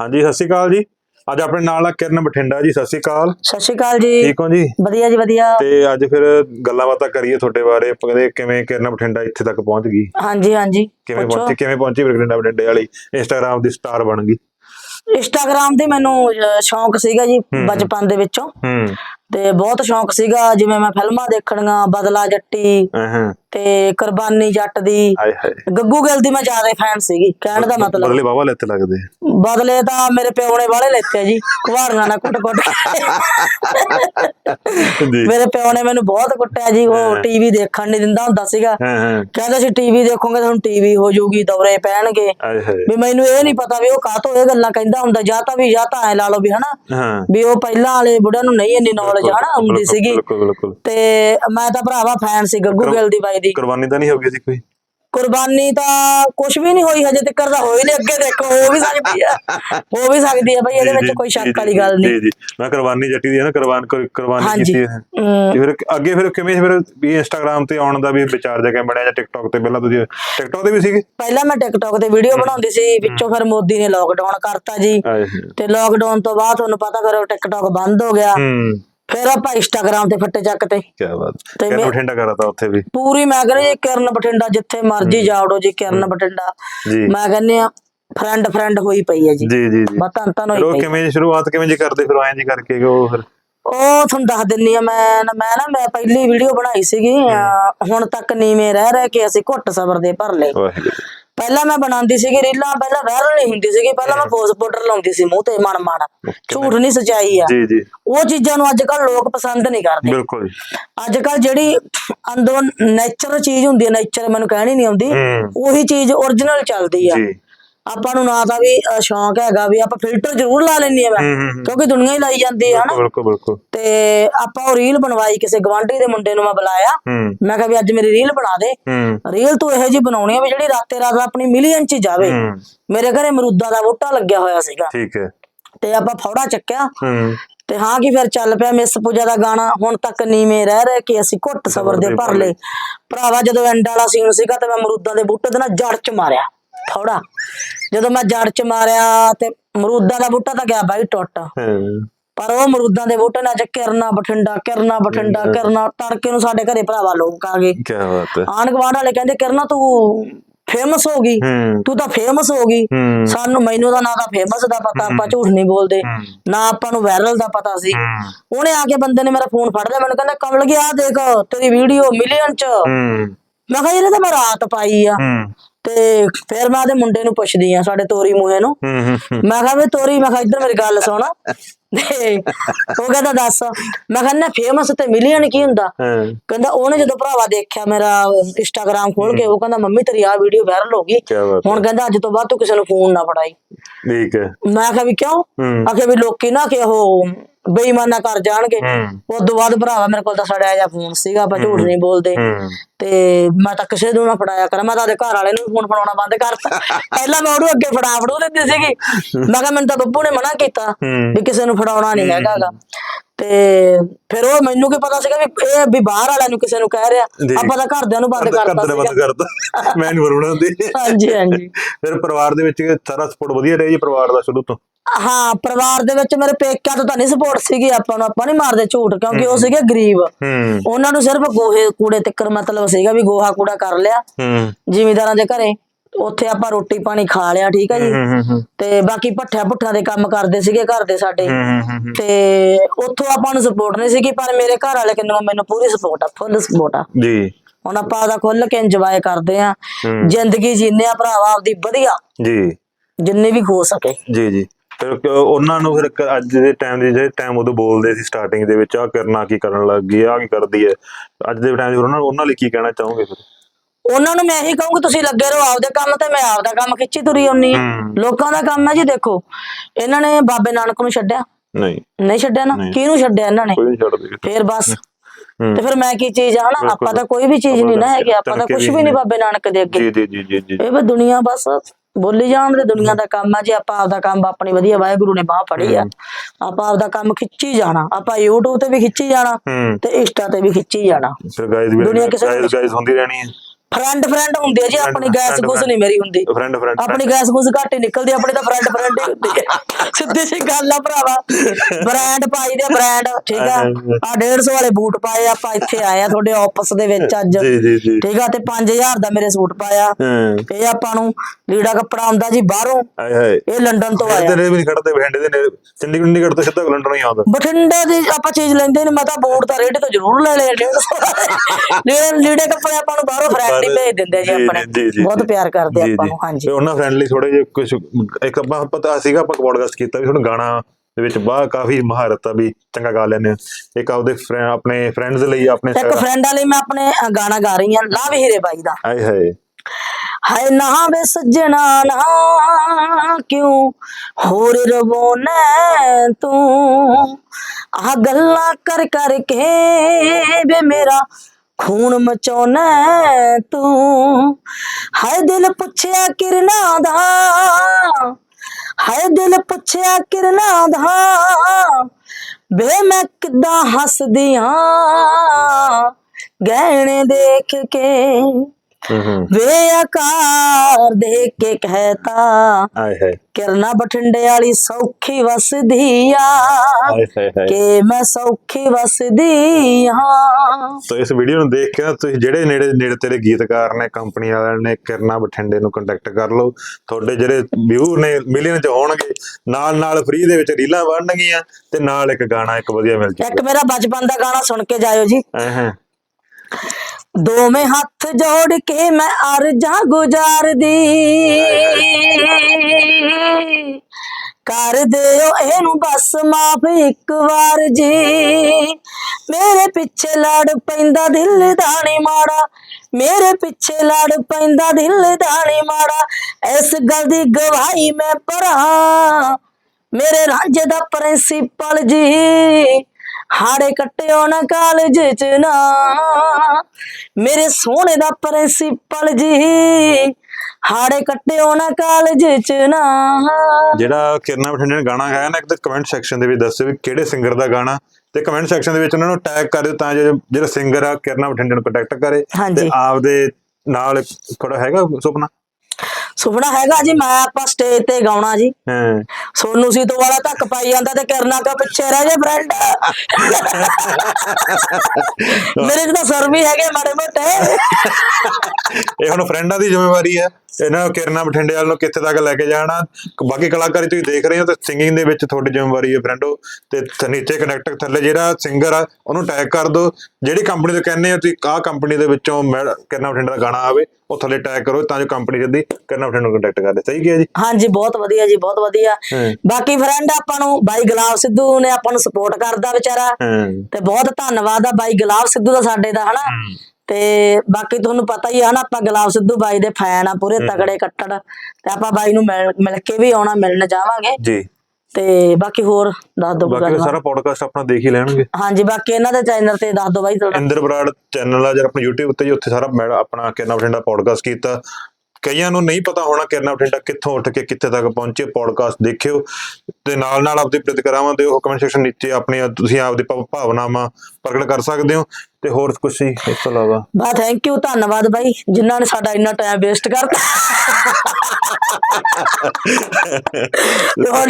ਹਾਂਜੀ ਸਤਿ ਸ਼੍ਰੀ ਅਕਾਲ ਜੀ। ਅੱਜ ਆਪਣੇ ਨਾਲ ਆ ਕਿਰਨ ਬਠਿੰਡਾ ਜੀ ਸਤਿ ਸ਼੍ਰੀ ਅਕਾਲ। ਸਤਿ ਸ਼੍ਰੀ ਅਕਾਲ ਜੀ। ਠੀਕ ਹੋ ਜੀ? ਵਧੀਆ ਜੀ ਵਧੀਆ। ਤੇ ਅੱਜ ਫਿਰ ਗੱਲਾਂ ਬਾਤਾਂ ਕਰੀਏ ਤੁਹਾਡੇ ਬਾਰੇ। ਆਪਾਂ ਕਹਿੰਦੇ ਕਿਵੇਂ ਕਿਰਨ ਬਠਿੰਡਾ ਇੱਥੇ ਤੱਕ ਪਹੁੰਚ ਗਈ? ਹਾਂਜੀ ਹਾਂਜੀ। ਕਿਵੇਂ ਪੁੱਛੋ। ਪਹੁੰਚੀ ਕਿਵੇਂ ਪਹੁੰਚੀ ਬਠਿੰਡਾ ਬਠਿੰਡੇ ਵਾਲੀ? ਇੰਸਟਾਗ੍ਰam ਦੀ ਸਟਾਰ ਬਣ ਗਈ। ਇੰਸਟਾਗ੍ਰਾਮ ਦੀ ਮੈਨੂੰ ਅਹ, ਸ਼ੌਂਕ ਸੀਗਾ ਜੀ। ਬਚਪਨ ਦੇ ਵਿੱਚੋਂ। ਹੂੰ। ਤੇ ਬਹੁਤ ਸ਼ੌਂਕ ਸੀਗਾ ਜਿਵੇਂ ਮੈਂ ਫਿਲਮਾਂ ਦੇਖਣੀਆਂ ਬਦਲਾ ਜੱਟੀ। ਹਾਂ। ਤੇ ਕੁਰਬਾਨੀ ਜੱਟ ਦੀ ਹਾਏ ਹਾਏ। ਗੱਗੂ ਗਿੱਲ ਦੀ ਮੈਂ ਜ਼ਿਆਦਾ ਫੈਨ ਸੀਗੀ ਕਹਿਣ ਦਾ ਮਤਲਬ। ਬਦਲੇ ਬਾਬਾ ਲੈਤੇ ਲੱਗਦੇ। ਬਦਲੇ ਤਾਂ ਮੇਰੇ ਪਿਓ ਨੇ ਵਾਲੇ ਲੈਤੇ ਆ ਜੀ ਕੁਵਾੜੀਆਂ ਨਾਲ ਕੁੱਟ ਕੁੱਟ ਜੀ। ਮੇਰੇ ਪਿਓ ਨੇ ਮੈਨੂੰ ਬਹੁਤ ਕੁੱਟਿਆ ਜੀ ਉਹ। ਟੀਵੀ ਦੇਖਣ ਨਹੀਂ ਦਿੰਦਾ ਹੁੰਦਾ ਸੀਗਾ। ਹਾਂ ਹਾਂ। ਕਹਿੰਦਾ ਸੀ ਟੀਵੀ ਦੇਖੋਗੇ ਤੁਹਾਨੂੰ ਟੀਵੀ ਹੋ ਜਾਊਗੀ ਦੌਰੇ ਪੈਣਗੇ। ਹਾਏ ਹਾਏ। ਵੀ ਮੈਨੂੰ ਇਹ ਨਹੀਂ ਪਤਾ ਵੀ ਉਹ ਕਾਹਤੋਂ ਇਹ ਗੱਲਾਂ ਕਹਿੰਦਾ ਹੁੰਦਾ ਜਾਂ ਤਾਂ ਵੀ ਜਾਂ ਤਾਂ ਐ ਲਾ ਲਓ ਵੀ ਹਨਾ। ਹਾਂ। ਵੀ ਉਹ ਪਹਿਲਾਂ ਵਾਲੇ ਬੁੜਿਆਂ ਨੂੰ ਨਹੀਂ ਇੰਨੀ ਨੌਲੇਜ ਹਨਾ ਹੁੰਦੀ ਬਿਲਕੁਲ, ਸੀਗੀ। ਬਿਲਕੁਲ ਬਿਲਕੁਲ। ਤੇ ਮੈਂ ਤਾਂ ਭਰਾਵਾ ਫੈਨ ਸੀ ਗੱਗੂ ਗਿੱਲ ਦੀ ਬਾਈ ਦੀ। ਕੁਰਬਾਨੀ ਤਾਂ ਨਹੀਂ ਹੋ ਗਈ ਸੀ ਕੋਈ? ਕੁਰਬਾਨੀ ਤਾਂ ਕੁਝ ਵੀ ਨਹੀਂ ਹੋਈ ਹਜੇ ਤੱਕ ਤਾਂ ਹੋਈ ਨਹੀਂ ਅੱਗੇ ਦੇਖੋ ਹੋ ਵੀ ਸਕਦੀ ਆ। ਹੋ ਵੀ ਸਕਦੀ ਆ ਬਈ ਇਹਦੇ ਜੀ, ਵਿੱਚ ਜੀ, ਕੋਈ ਜੀ, ਸ਼ੱਕ ਜੀ, ਵਾਲੀ ਗੱਲ ਜੀ ਨਹੀਂ। ਜੀ ਮੈਂ ਕੁਰਬਾਨੀ ਜੱਟੀ ਦੀ ਹੈ ਨਾ ਕੁਰਬਾਨ ਕੁਰ- ਕੁਰਬਾਨੀ ਕੀਤੀ ਹੈ। ਤੇ ਫਿਰ ਅੱਗੇ ਫਿਰ ਕਿਵੇਂ ਫਿਰ ਵੀ ਇੰਸਟਾਗ੍ਰam ਤੇ ਆਉਣ ਦਾ ਵੀ ਵਿਚਾਰ ਜਗ੍ਹਾ ਬਣਿਆ ਜਾਂ ਟਿਕਟੌਕ ਤੇ? ਪਹਿਲਾਂ ਤੁਸੀਂ ਟਿਕਟੌਕ ਤੇ ਵੀ ਸੀਗੇ? ਪਹਿਲਾਂ ਮੈਂ ਟਿਕਟੌਕ ਤੇ ਵੀਡੀਓ ਬਣਾਉਂਦੀ ਸੀ ਵਿੱਚੋਂ ਫਿਰ ਮੋਦੀ ਨੇ ਲੋਕਡਾਊਨ ਕਰਤਾ ਜੀ। ਤੇ ਲੋਕਡਾਊਨ ਤੋਂ ਬਾਅਦ ਤੁਹਾਨੂੰ ਪਤਾ ਫਿਰ ਟਿਕਟੌਕ ਬੰਦ ਹੋ ਗਿਆ। ਹੂੰ। ਫਿਰ ਆਪਾਂ ਇੰਸਟਾਗ੍ਰਾਮ ਤੇ ਫੱਟੇ ਚੱਕ ਤੇ। ਕੀ ਬਾਤ। ਤੇ ਕਿਰਨ ਮੈਂ- ਬਠਿੰਡਾ ਕਰਾਤਾ ਉੱਥੇ ਵੀ। ਪੂਰੀ ਮੈਂ ਕਹਿੰਦੀ ਜੀ ਕਿਰਨ ਬਠਿੰਡਾ ਜਿੱਥੇ ਮਰਜ਼ੀ ਜਾਵੜੋ ਜੀ ਕਿਰਨ ਬਠਿੰਡਾ। ਜੀ। ਮੈਂ ਕਹਿੰਦੀ ਆ ਫਰੈਂਡ ਫਰੈਂਡ ਹੋਈ ਪਈ ਹੈ ਜੀ। ਜੀ ਜੀ ਜੀ। ਬਤਾਂ ਤਾਂ ਫਿਰ ਹੋਈ ਉਹ ਪਈ ਕਿਵੇਂ ਸ਼ੁਰੂਆਤ ਕਿਵੇਂ ਜੀ ਕਰਦੇ ਫਿਰ ਐਂ ਜੀ ਕਰਕੇ ਕਿ ਉਹ ਫਿਰ ਉਹ ਤੁਹਾਨੂੰ ਦੱਸ ਦਿੰਨੀ ਆ ਮੈਂ ਮੈਂ ਨਾ ਮੈਂ ਪਹਿਲੀ ਵੀਡੀਓ ਬਣਾਈ ਸੀਗੀ ਅਹ, ਹੁਣ ਤੱਕ ਨੀਵੇਂ ਰਹਿ ਰਹਿ ਕੇ ਅਸੀਂ ਘੁੱਟ ਸਬਰ ਦੇ ਭਰ ਲਏ। ਵਾਹਿਗੁਰੂ ਪਹਿਲਾਂ ਮੈਂ ਬਣਾਉਂਦੀ ਸੀਗੀ ਰੀਲਾਂ ਪਹਿਲਾਂ ਵਾਇਰਲ ਨਹੀਂ ਹੁੰਦੀ ਸੀਗੀ ਪਹਿਲਾਂ ਮੈਂ ਫੋਸ ਪਾਊਡਰ ਲਾਉਂਦੀ ਸੀ ਮੂੰਹ ਤੇ ਮਨ ਮਨ ਝੂਠ ਨਹੀਂ ਸਚਾਈ ਆ। ਜੀ ਜੀ। ਉਹ ਚੀਜ਼ਾਂ ਨੂੰ ਅੱਜ ਕੱਲ ਲੋਕ ਪਸੰਦ ਨਹੀਂ ਕਰਦੇ। ਬਿਲਕੁਲ। ਅੱਜ ਕੱਲ ਜਿਹੜੀ ਅੰਦਰੋਂ ਨੇਚਰ ਚੀਜ਼ ਹੁੰਦੀ ਹੈ ਨੇਚਰ ਮੈਨੂੰ ਕਹਿਣੀ ਨਹੀਂ ਆਉਂਦੀ ਹੂੰ। ਉਹੀ ਚੀਜ਼ origignal ਚੱਲਦੀ ਆ। ਜੀ। ਆਪਾਂ ਨੂੰ ਨਾ ਤਾਂ ਵੀ ਅਹ, ਸ਼ੌਂਕ ਹੈਗਾ ਵੀ ਆਪਾਂ ਫਿਲਟਰ ਜ਼ਰੂਰ ਲਾ ਲੈਂਦੀ ਆ ਮੈਂ ਹੂੰ, ਹੂੰ, ਹੂੰ। ਕਿਉਂਕਿ ਦੁਨੀਆ ਹੀ ਲਾਈ ਜਾਂਦੀ ਹੈ ਹਨਾ? ਬਿਲਕੁਲ ਬਿਲਕੁਲ। ਤੇ ਆਪਾਂ ਉਹ ਰੀਲ ਬਣਵਾਈ ਕਿਸੇ ਗਵਾਂਢੀ ਦੇ ਮੁੰਡੇ ਨੂੰ ਮੈਂ ਬੁਲਾਇਆ। ਹੂੰ। ਮੈਂ ਕਿਹਾ ਵੀ ਅੱਜ ਮੇਰੀ ਰੀਲ ਬਣਾ ਦੇ। ਹੂੰ। ਰੀਲ ਤੂੰ ਇਹੋ ਜੀ ਬਣਾਉਣੀ ਆ ਵੀ ਜਿਹੜੀ ਰਾਤੇ ਰਾਤ ਆਪਣੀ ਮਿਲੀਅਨ ਚ ਜਾਵੇ। ਹੂੰ। ਮੇਰੇ ਘਰੇ ਅਮਰੂਦਾਂ ਦਾ ਬੂਟਾ ਲੱਗਿਆ ਹੋਇਆ ਸੀਗਾ। ਠੀਕ ਹੈ। ਤੇ ਆਪਾਂ ਫੌੜਾ ਚੱਕਿਆ। ਹੂੰ। ਤੇ ਹਾਂ ਕੀ ਫਿਰ ਚੱਲ ਪਿਆ ਮਿਸ ਪੂਜਾ ਦਾ ਗਾਣਾ ਹੁਣ ਤੱਕ ਨੀਵੇਂ ਰਹਿ ਰਹਿ ਕੇ ਅਸੀਂ ਘੁੱਟ ਸਬਰ ਦੇ ਭਰ ਲਏ। ਭਰਾਵਾ ਜਦੋਂ ਐਂਡ ਵਾਲਾ ਸੀਨ ਸੀਗਾ ਤੇ ਮੈਂ ਅਮਰੂਦਾਂ ਦੇ ਬੂਟੇ ਦੇ ਨਾਲ ਜੜ ਚ ਮਾਰਿਆ। ਫੌੜਾ। ਜਦੋਂ ਮੈਂ ਜੜ ਚ ਮਾਰਿਆ ਤੇ ਅਮਰੂਦਾਂ ਦਾ ਬੂਟਾ ਤਾਂ ਗਿਆ ਬਾਈ ਟੁੱਟ। ਹਾਂ। ਪਰ ਉਹ ਅਮਰੂਦਾਂ ਦੇ ਬੂਟੇ ਨਾਲ ਕਿਰਨਾ ਬਠਿੰਡਾ ਕਿਰਨਾ ਬਠਿੰਡਾ ਕਿਰਨਾ ਤੜਕੇ ਨੂੰ ਸਾਡੇ ਘਰੇ ਭਰਾਵਾ ਲੋਕ ਆ ਗਏ। ਕੀ ਬਾਤ ਹੈ। ਆਣ ਵਾਲੇ ਕਹਿੰਦੇ ਕਿਰਨਾ ਤੂੰ ਫੇਮਸ ਹੋ ਗਈ। ਤੂੰ ਤਾਂ ਫੇਮਸ ਹੋ ਗਈ। ਸਾਨੂੰ ਮੈਨੂੰ ਦਾ ਨਾ ਤਾਂ ਫੇਮਸ ਦਾ ਪਤਾ ਆਪਾਂ ਝੂਠ ਨਹੀਂ ਬੋਲਦੇ। ਨਾ ਆਪਾਂ ਨੂੰ ਵਾਇਰਲ ਦਾ ਪਤਾ ਸੀ। ਉਹਨੇ ਆ ਕੇ ਬੰਦੇ ਨੇ ਮੇਰਾ ਫੋਨ ਫੜ ਲਿਆ ਮੈਨੂੰ ਕਹਿੰਦਾ ਕਮਲ ਗਿਆ ਦੇਖ ਤੇਰੀ ਵੀਡੀਓ ਮਿਲੀਅਨ ਚ। ਮੈਂ ਕਿਹਾ ਇਹਨੇ ਤਾਂ ਮੈਂ ਰਾਤ ਪਾਈ ਆ। ਤੇ ਫਿਰ ਮੈਂ ਉਹਦੇ ਮੁੰਡੇ ਨੂੰ ਪੁੱਛਦੀ ਆ ਸਾਡੇ ਤੋਰੀ ਮੂਹੇ ਨੂੰ। ਮੈਂ ਕਿਹਾ ਵੀ ਤੋਰੀ ਮੈਂ ਕਿਹਾ ਇੱਧਰ ਮੇਰੀ ਗੱਲ ਸੁਣ। ਤੇ ਉਹ ਕਹਿੰਦਾ ਦੱਸ। ਮੈਂ ਕਿਹਾ ਨਾ ਫੇਮਸ ਤੇ ਮਿਲੀਅਨ ਕੀ ਹੁੰਦਾ? ਕਹਿੰਦਾ ਉਹਨੇ ਜਦੋਂ ਭਰਾਵਾ ਦੇਖਿਆ ਮੇਰਾ ਇੰਸਟਾਗ੍ਰਾਮ ਖੋਲ ਕੇ ਉਹ ਕਹਿੰਦਾ ਮੰਮੀ ਤੇਰੀ ਆ ਵੀਡੀਓ ਵਾਇਰਲ ਹੋ ਗਈ। ਹੁਣ ਕਹਿੰਦਾ ਅੱਜ ਤੋਂ ਬਾਅਦ ਤੂੰ ਕਿਸੇ ਨੂੰ ਫੋਨ ਨਾ ਫੜਾਈ। ਠੀਕ ਹੈ। ਮੈਂ ਕਿਹਾ ਵੀ ਕਿਉਂ? ਆਖੇ ਵੀ ਲੋਕੀ ਨਾ ਕਿ ਉਹ ਬੇਈਮਾਨਾ ਕਰ ਜਾਣਗੇ। ਉਸ ਤੋਂ ਬਾਅਦ ਭਰਾਵਾ ਮੇਰੇ ਕੋਲ ਤਾਂ ਸੜਿਆ ਜਿਹਾ ਫੋਨ ਸੀਗਾ ਆਪਾਂ ਝੂਠ ਨਹੀਂ ਬੋਲਦੇ। ਤੇ ਮੈਂ ਤਾਂ ਕਿਸੇ ਨੂੰ ਨਾ ਫੜਾਇਆ ਕਰਾਂ ਮੈਂ ਤਾਂ ਉਹਦੇ ਘਰ ਵਾਲੇ ਨੂੰ ਫੋਨ ਫੜਾਉਣਾ ਬੰਦ ਕਰਤਾ। ਪਹਿਲਾਂ ਮੈਂ ਉਹਨੂੰ ਅੱਗੇ ਫੜਾ ਫੜੂ ਦਿੰਦੀ ਸੀਗੀ। ਮੈਂ ਕਿਹਾ ਮੈਨੂੰ ਤਾਂ ਬੱਬੂ ਨੇ ਮਨਾ ਕੀਤਾ ਵੀ ਕਿਸੇ ਨੂੰ ਫੜਾਉਣਾ ਨਹੀਂ ਹੈਗਾ ਗਾ। ਤੇ ਫਿਰ ਉਹ ਮੈਨੂੰ ਕੀ ਪਤਾ ਸੀਗਾ ਵੀ ਇਹ ਵੀ ਬਾਹਰ ਵਾਲਿਆਂ ਨੂੰ ਕਿਸੇ ਨੂੰ ਕਹਿ ਰਿਹਾ। ਜੀ। ਆਪਾਂ ਤਾਂ ਘਰਦਿਆਂ ਨੂੰ ਬੰਦ ਕਰਤਾ ਕਰਦਾ ਬੰਦ ਸੀਗਾ। ਕਰਦਾ ਮੈਂ ਨਹੀਂ ਵਰਉਣਾ ਹੁੰਦੀ ਹਾਂਜੀ ਹਾਂਜੀ। ਫਿਰ ਪਰਿਵਾਰ ਦੇ ਵਿੱਚ ਸਾਰਾ ਸਪੋਰਟ ਵਧੀਆ ਰਿਹਾ ਜੀ ਪਰਿਵਾਰ ਦਾ ਸ਼ੁਰੂ ਤੋਂ? ਹਾਂ ਪਰਿਵਾਰ ਦੇ ਵਿੱਚ ਮੇਰੇ ਪੇਕਿਆਂ ਤੋਂ ਤਾਂ ਨਹੀਂ ਸਪੋਰਟ ਸੀਗੀ ਆਪਾਂ ਨੂੰ ਆਪਾਂ ਨਹੀਂ ਮਾਰਦੇ ਝੂਠ ਕਿਉਂਕਿ ਉਹ ਸੀਗੇ ਗਰੀਬ। ਹੂੰ। ਉਹਨਾਂ ਨੂੰ ਸਿਰਫ ਗੋਹੇ ਕੂੜੇ ਤਿੱਕਰ ਮਤਲਬ ਸੀਗਾ ਵੀ ਗੋਹਾ ਕੂੜਾ ਕਰ ਲਿਆ। ਹੂੰ। ਜ਼ਿਮੀਂਦਾਰਾਂ ਦੇ ਘਰੇ। ਉੱਥੇ ਆਪਾਂ ਰੋਟੀ ਪਾਣੀ ਖਾ ਲਿਆ ਠੀਕ ਹੈ ਜੀ ਤੇ ਬਾਕੀ ਭੱਠਿਆਂ ਭੁੱਠਾਂ ਦੇ ਕੰਮ ਕਰਦੇ ਸੀਗੇ ਘਰ ਦੇ ਸਾਡੇ। ਤੇ ਉੱਥੋਂ ਆਪਾਂ ਨੂੰ ਸਪੋਰਟ ਨਹੀਂ ਸੀਗੀ ਪਰ ਮੇਰੇ ਘਰ ਵਾਲੇ ਕਿੰਨੂ ਮੈਨੂੰ ਪੂਰੀ ਸਪੋਰਟ ਆ ਫੁੱਲ ਸਪੋਰਟ ਆ। ਜੀ। ਹੁਣ ਆਪਾਂ ਉਹਦਾ ਖੁੱਲ ਕੇ ਇੰਜੋਏ ਕਰਦੇ ਆ। ਜ਼ਿੰਦਗੀ ਜੀਨੇ ਆ ਭਰਾਵਾ ਆਪਦੀ ਵਧੀਆ। ਜੀ। ਜਿੰਨੀ ਵੀ ਹੋ ਸਕੇ। ਜੀ ਜੀ। ਫਿਰ ਉਹਨਾਂ ਨੂੰ ਫਿਰ ਅੱਜ ਦੇ ਟਾਈਮ ਦੇ ਜਿਹੜੇ ਟਾਈਮ ਉਦੋਂ ਬੋਲਦੇ ਸੀ ਸਟਾਰਟਿੰਗ ਦੇ ਵਿੱਚ ਆ ਕਰਨਾ ਕੀ ਕਰਨ ਲੱਗ ਗਈ ਆ ਕੀ ਕਰਦੀ ਹੈ। ਅੱਜ ਦੇ ਟਾਈਮ ਫਿਰ ਉਹਨਾਂ ਉਹਨਾਂ ਲਈ ਕੀ ਕਹਿਣਾ ਚਾਹੋਗੇ ਫਿਰ? ਉਹਨਾਂ ਨੂੰ ਮੈਂ ਇਹੀ ਕਹੂੰਗੀ ਤੁਸੀਂ ਲੱਗੇ ਰਹੋ ਆਪਦੇ ਕੰਮ ਤੇ ਮੈਂ ਆਪਦਾ ਕੰਮ ਖਿੱਚੀ ਤੁਰੀ ਆਉਣੀ ਆ ਹੂੰ। ਲੋਕਾਂ ਦਾ ਕੰਮ ਹੈ ਜੀ ਦੇਖੋ ਇਹਨਾਂ ਨੇ ਬਾਬੇ ਨਾਨਕ ਨੂੰ ਛੱਡਿਆ। ਨਹੀਂ। ਨਹੀਂ ਛੱਡਿਆ ਨਾ? ਨਹੀਂ। ਕਿਹਨੂੰ ਛੱਡਿਆ ਇਹਨਾਂ ਨੇ? ਕੋਈ ਨਹੀਂ ਛੱਡਦੇ। ਫੇਰ ਬਸ। ਤੇ ਫਿਰ ਮੈਂ ਕੀ ਚੀਜ਼ ਆ ਹਨਾ? ਬਿਲਕੁਲ। ਆਪਾਂ ਤਾਂ ਕੋਈ ਵੀ ਚੀਜ਼ ਨਹੀਂ ਨਾ ਹੈਗੀ ਆਪਾਂ ਤਾਂ ਤਣਕੇ ਕੁਝ ਵੀ ਵੀ ਨਹੀਂ। ਬਾਬੇ ਨਾਨਕ ਦੇ ਅੱਗੇ। ਜੀ ਜੀ ਜੀ ਜੀ ਜੀ। ਇਹ ਵੀ ਦੁਨੀਆ ਬਸ ਬੋਲੀ ਜਾਣ ਦੇ ਦੁਨੀਆ ਦਾ ਕੰਮ ਆ ਜੀ ਆਪਾਂ ਆਪਦਾ ਕੰਮ ਆਪਣੀ ਵਧੀਆ ਵਾਹਿਗੁਰੂ ਨੇ ਬਾਹ ਫੜੀ ਆ। ਆਪਾਂ ਆਪਦਾ ਕੰਮ ਖਿੱਚੀ ਜਾਣਾ। ਆਪਾਂ YouTube ਤੇ ਵੀ ਖਿੱਚੀ ਜਾਣਾ ਹੂੰ। ਤੇ ਇੰਸਟਾ ਤੇ ਵੀ ਖਿੱਚੀ ਜਾਣਾ। ਫਿਰ ਗਾਇਜ਼ ਵੀ ਦੁਨੀਆ ਕਿਸੇ ਨੂੰ ਗਾਇਜ਼ ਗਾਇਜ਼ ਹੁੰਦੀ ਰਹਿਣੀ ਹੈ। ਫਰੈਂਡ ਫਰੈਂਡ ਹੁੰਦੀ ਜੀ ਆਪਣੀ Friend- ਗੈਸ friend- ਗੁੱਸ ਨਹੀਂ ਮੇਰੀ ਹੁੰਦੀ। ਫਰੈਂਡ ਫਰੈਂਡ ਆਪਣੀ ਗੈਸ ਗੁੱਸ ਘੱਟ ਹੀ ਨਿਕਲਦੀ ਆਪਣੀ ਤਾਂ ਫਰੈਂਡ ਫਰੈਂਡ ਹੀ ਹੁੰਦੀ ਹੈ ਸਿੱਧੀ ਜੀ ਗੱਲ ਆ ਭਰਾਵਾ। ਬ੍ਰਾਂਡ ਪਾਈ ਦੇ ਬ੍ਰਾਂਡ ਠੀਕ ਆ? ਆ 150 ਵਾਲੇ ਬੂਟ ਪਾਏ ਆਪਾਂ ਇੱਥੇ ਆਏ ਆ ਤੁਹਾਡੇ ਆਫਿਸ ਦੇ ਵਿੱਚ ਅੱਜ। ਜੀ ਜੀ ਜੀ। ਠੀਕ ਆ? ਤੇ 5000 ਦਾ ਮੇਰੇ ਸੂਟ ਪਾਇਆ। ਹਾਂ। ਇਹ ਆਪਾਂ ਨੂੰ ਲੀੜਾ ਕੱਪੜਾ ਆਉਂਦਾ ਜੀ ਬਾਹਰੋਂ। ਆਏ ਹਾਏ। ਇਹ ਲੰਡਨ ਤੋਂ ਆਇਆ। ਨੇ ਵੀ ਨਹੀਂ ਖੜਦੇ ਬਠਿੰਡੇ ਦੇ ਨੇ ਚੰਡੀਗੜ੍ਹ ਨਹੀਂ ਖੜਦੇ ਸਿੱਧਾ ਲੰਡਨੋਂ ਹੀ ਆਉਂਦਾ। ਬਠਿੰਡੇ ਦੀ ਆਪਾਂ ਚੀਜ਼ ਲੈਂਦੇ ਨੇ ਮੈਂ ਤਾਂ ਬੂਟ ਤਾਂ ਰੇਟ ਤੋਂ ਜ਼ਰੂਰ ਲੈ ਲਿਆ ਲੀੜੇ ਲੀੜੇ ਕੱਪੜੇ ਆਪਾਂ ਨੂੰ ਬਾਹਰੋਂ ਫਰੈਂਡ ਹੀ ਭੇਜ ਦਿੰਦੇ ਆ ਜੀ ਜੀ, ਬਹੁਤ। ਪਿਆਰ ਕਰਦੇ ਆ ਆਪਾਂ। ਨੂੰ ਹਾਂਜੀ। ਤੇ ਉਹਨਾਂ ਫਰੈਂਡਲੀ ਥੋੜੇ ਜਿਹਾ ਕੁਝ ਇੱਕ ਆਪਾਂ ਪਤਾ ਸੀਗਾ ਆਪਾਂ ਪੋਡਕਾਸਟ ਕੀਤਾ ਵੀ ਤੁਹਾਨੂੰ ਗਾਣਾ ਦੇ ਵਿੱਚ ਬਾਹਰ ਕਾਫੀ ਮਹਾਰਤ ਆ ਵੀ ਚੰਗਾ ਗਾ ਆ ਇੱਕ ਆਪਦੇ ਆਪਣੇ ਫਰੈਂਡਸ ਲਈ ਆਪਣੇ ਇੱਕ ਫਰੈਂਡ ਲਈ ਮੈਂ ਆਪਣੇ ਗਾਣਾ ਗਾ ਰਹੀ ਹਾਂ ਲਾਭ ਹੀਰੇ ਬਾਈ ਦਾ। ਆਏ ਹਾਏ। ਹਾਏ ਨਾ ਵੇ ਸੱਜਣਾ ਨਾ ਕਿਉਂ ਹੋਰ ਰਵੋਨਾ ਤੂੰ? ਆਹ ਗੱਲਾਂ ਕਰ ਕਰ ਕੇ ਵੇ ਮੇਰਾ ਖੂਨ ਮਚਾਉਣਾ ਤੂੰ। ਹਾਏ ਦਿਲ ਪੁੱਛਿਆ ਕਿਰਨਾ ਦਾ ਹਰ ਦਿਲ ਪੁੱਛਿਆ ਕਿਰਨਾ ਦਾ। ਬੇ ਮੈਂ ਕਿੱਦਾਂ ਹੱਸਦੀ ਹਾਂ ਗਹਿਣੇ ਦੇਖ ਕੇ ਵੇ ਆਕਾਰ ਦੇਖ ਕੇ ਕਹਿਤਾ ਕਿਰਨਾ ਬਠਿੰਡੇ ਵਾਲੀ ਸੌਖੀ ਵਸਦੀ ਆ। ਕਿ ਮੈਂ ਸੌਖੀ ਵਸਦੀ ਹਾਂ। ਤੋ ਇਸ ਵੀਡੀਓ ਨੂੰ ਦੇਖ ਕੇ ਤੁਸੀਂ ਜਿਹੜੇ ਨੇੜੇ ਨੇੜੇ ਤੇਰੇ ਗੀਤਕਾਰ ਨੇ ਕੰਪਨੀ ਵਾਲਿਆਂ ਨੇ ਕਿਰਨਾ ਬਠਿੰਡੇ ਨੂੰ ਕੰਟੈਕਟ ਕਰ ਲਓ। ਤੁਹਾਡੇ ਜਿਹੜੇ ਵਿਊ ਨੇ ਮਿਲੀਅਨ ਚ ਹੋਣਗੇ ਨਾਲ ਨਾਲ ਫ੍ਰੀ ਦੇ ਵਿੱਚ ਰੀਲਾਂ ਬਣਨਗੀਆਂ ਤੇ ਨਾਲ ਇੱਕ ਗਾਣਾ ਇੱਕ ਵਧੀਆ ਮਿਲ ਇੱਕ ਜੂਗਾ ਮੇਰਾ ਬਚਪਨ ਦਾ ਗਾਣਾ ਸੁਣ ਕੇ ਜਾਇਓ ਜੀ। ਹੈ। ਦੋਵੇਂ ਹੱਥ ਜੋੜ ਕੇ ਮੈਂ ਅਰਜ਼ਾਂ ਗੁਜ਼ਾਰਦੀ। ਕਰ ਦਿਓ ਇਹਨੂੰ ਬਸ ਮਾਫ ਇੱਕ ਵਾਰ ਜੀ। ਮੇਰੇ ਪਿੱਛੇ ਲੜ ਪੈਂਦਾ ਦਿਲ ਦਾ ਮਾੜਾ। ਮੇਰੇ ਪਿੱਛੇ ਲੜ ਪੈਂਦਾ ਦਿਲ ਦਾ ਮਾੜਾ। ਇਸ ਗੱਲ ਦੀ ਗਵਾਹੀ ਮੈਂ ਭਰਾ। ਮੇਰੇ ਰਾਂਝੇ ਦਾ ਪ੍ਰਿੰਸੀਪਲ ਜੀ, ਹਾੜੇ ਕੱਟਿਓ ਨਾ ਕਾਲਜ ਚ ਨਾ। ਮੇਰੇ ਸੋਹਣੇ ਦਾ ਪ੍ਰਿੰਸੀਪਲ ਜੀ ਹਾੜੇ ਕੱਟਿਓ ਨਾ ਕਾਲਜ ਚ ਨਾ। ਜਿਹੜਾ ਕਿਰਨਾ ਬਠਿੰਡੇ ਨੇ ਗਾਣਾ ਗਾਇਆ ਨਾ ਇੱਕ ਤਾਂ ਕਮੈਂਟ ਸੈਕਸ਼ਨ ਦੇ ਵਿੱਚ ਦੱਸਿਓ ਵੀ ਕਿਹੜੇ ਸਿੰਗਰ ਦਾ ਗਾਣਾ। ਤੇ ਕਮੈਂਟ ਸੈਕਸ਼ਨ ਦੇ ਵਿੱਚ ਉਹਨਾਂ ਨੂੰ ਟੈਗ ਕਰ ਦਿਓ ਤਾਂ ਜੋ ਜਿਹੜਾ ਸਿੰਗਰ ਆ ਕਿਰਨਾ ਬਠਿੰਡੇ ਨੂੰ ਕੰਟੈਕਟ ਕਰੇ। ਤੇ ਆਪਦੇ ਨਾਲ ਥੋੜਾ ਹੈਗਾ ਸੁਪਨਾ? ਸੁਪਨਾ ਹੈਗਾ ਜੀ ਮੈਂ ਆਪਾਂ ਸਟੇਜ ਤੇ ਗਾਉਣਾ ਜੀ। ਹਾਂ। ਸੋਨੂ ਸੀਤੋ ਵਾਲਾ ਧੱਕ ਪਾਈ ਜਾਂਦਾ ਤੇ ਕਰਨਾ ਕਾ ਪਿੱਛੇ ਰਹਿ ਜਾ ਫਰੈਂਡ ਮੇਰੇ ਕੋਲ ਤਾਂ ਸਰ ਵੀ ਹੈਗੇ ਮਾੜੇ ਮੋਟੇ। ਇਹ ਹੁਣ ਫਰੈਂਡਾਂ ਦੀ ਜ਼ਿੰਮੇਵਾਰੀ ਹੈ ਇਹਨਾਂ ਕਿਰਨਾ ਬਠਿੰਡੇ ਵਾਲ ਨੂੰ ਕਿੱਥੇ ਤੱਕ ਲੈ ਕੇ ਜਾਣਾ? ਬਾਕੀ ਕਲਾਕਾਰੀ ਤੁਸੀਂ ਦੇਖ ਰਹੇ ਹੋ ਤੇ ਸਿੰਗਿੰਗ ਦੇ ਵਿੱਚ ਤੁਹਾਡੀ ਜ਼ਿੰਮੇਵਾਰੀ ਹੈ ਫਰੈਂਡੋ ਤੇ ਨੀਚੇ ਕਨੈਕਟ ਥੱਲੇ ਜਿਹੜਾ ਸਿੰਗਰ ਆ ਉਹਨੂੰ ਟੈਗ ਕਰ ਦਿਓ। ਜਿਹੜੀ ਕੰਪਨੀ ਤੋਂ ਕਹਿੰਦੇ ਆ ਤੁਸੀਂ ਆਹ ਕੰਪਨੀ ਦੇ ਵਿੱਚੋਂ ਕਿਰਨਾ ਬਠਿੰਡੇ ਦਾ ਗਾਣਾ ਆਵੇ। ਉਹ ਥੱਲੇ ਟੈਗ ਕਰੋ ਤਾਂ ਜੋ ਕੰਪਨੀ ਜਲਦੀ ਕਿਰਨਾ ਬਠਿੰਡੇ ਨੂੰ ਕੰਟੈਕਟ ਕਰਦੇ ਸਹੀ ਗਿਆ ਜੀ? ਹਾਂਜੀ ਬਹੁਤ ਵਧੀਆ ਜੀ ਬਹੁਤ ਵਧੀਆ। ਬਾਕੀ ਫਰੈਂਡ ਆਪਾਂ ਨੂੰ ਬਾਈ ਗੁਲਾਬ ਸਿੱਧੂ ਨੇ ਆਪਾਂ ਨੂੰ ਸਪੋਰਟ ਕਰਦਾ ਵਿਚਾਰਾ। ਤੇ ਬਹੁਤ ਧੰਨਵਾਦ ਆ ਬਾਈ ਗੁਲਾਬ ਸਿੱਧੂ ਦਾ ਸਾਡੇ ਦਾ ਹਨਾ? ਤੇ ਬਾਕੀ ਤੁਹਾਨੂੰ ਪਤਾ ਹੀ ਆ ਨਾ ਆਪਾਂ ਗੁਲਾਬ ਸਿੱਧੂ ਬਾਈ ਦੇ ਫੈਨ ਆ ਪੂਰੇ ਤਗੜੇ ਕੱਟੜ। ਤੇ ਆਪਾਂ ਬਾਈ ਨੂੰ ਮਿਲ ਮਿਲ ਕੇ ਵੀ ਆਉਣਾ ਮਿਲਣ ਜਾਵਾਂਗੇ। ਜੀ। ਤੇ ਬਾਕੀ ਹੋਰ ਦੱਸ ਦੋ ਬਾਕੀ ਸਾਰਾ ਪੋਡਕਾਸਟ ਆਪਣਾ ਦੇਖ ਹੀ ਲੈਣਗੇ। ਹਾਂਜੀ ਬਾਕੀ ਇਹਨਾਂ ਦੇ ਚੈਨਲ ਤੇ ਦੱਸ ਦੋ ਬਾਈ ਤੁਹਾਡਾ ਇੰਦਰ ਬਰਾੜ ਚੈਨਲ ਆ ਜਿਹੜਾ ਆਪਣਾ YouTube ਉੱਤੇ ਜੀ ਉੱਥੇ ਸਾਰਾ ਮੈਂ ਆਪਣਾ ਕਿਰਨਾ ਬਠਿੰਡਾ ਪੋਡਕਾਸਟ ਕੀਤਾ। ਕਈਆਂ ਨੂੰ ਨਹੀਂ ਪਤਾ ਹੋਣਾ ਕਿਰਨਾ ਬਠਿੰਡਾ ਕਿੱਥੋਂ ਉੱਠ ਕੇ ਕਿੱਥੇ ਤੱਕ ਪਹੁੰਚੇ ਪੋਡਕਾਸਟ ਦੇਖਿਓ। ਤੇ ਨਾਲ ਨਾਲ ਆਪਦੀ ਪ੍ਰਤੀਕਿਰਿਆਵਾਂ ਦਿਓ ਕਮੈਂਟ ਸੈਕਸ਼ਨ ਨੀਚੇ ਆਪਣੀਆਂ ਤੁਸੀਂ ਆਪਦੀ ਭਾਵ- ਭਾਵਨਾਵਾਂ ਪ੍ਰਗਟ ਕਰ ਸਕਦੇ ਹੋ। ਤੇ ਹੋਰ ਕੁਝ ਇਸ ਤੋਂ ਇਲਾਵਾ। ਬਾ ਥੈਂਕ ਯੂ ਧੰਨਵਾਦ ਬਾਈ ਜਿਨ੍ਹਾਂ ਨੇ ਸਾਡਾ ਇੰਨਾ ਟਾਈਮ ਵੇਸਟ ਕਰਤਾ। ਤੇ ਹੁਣ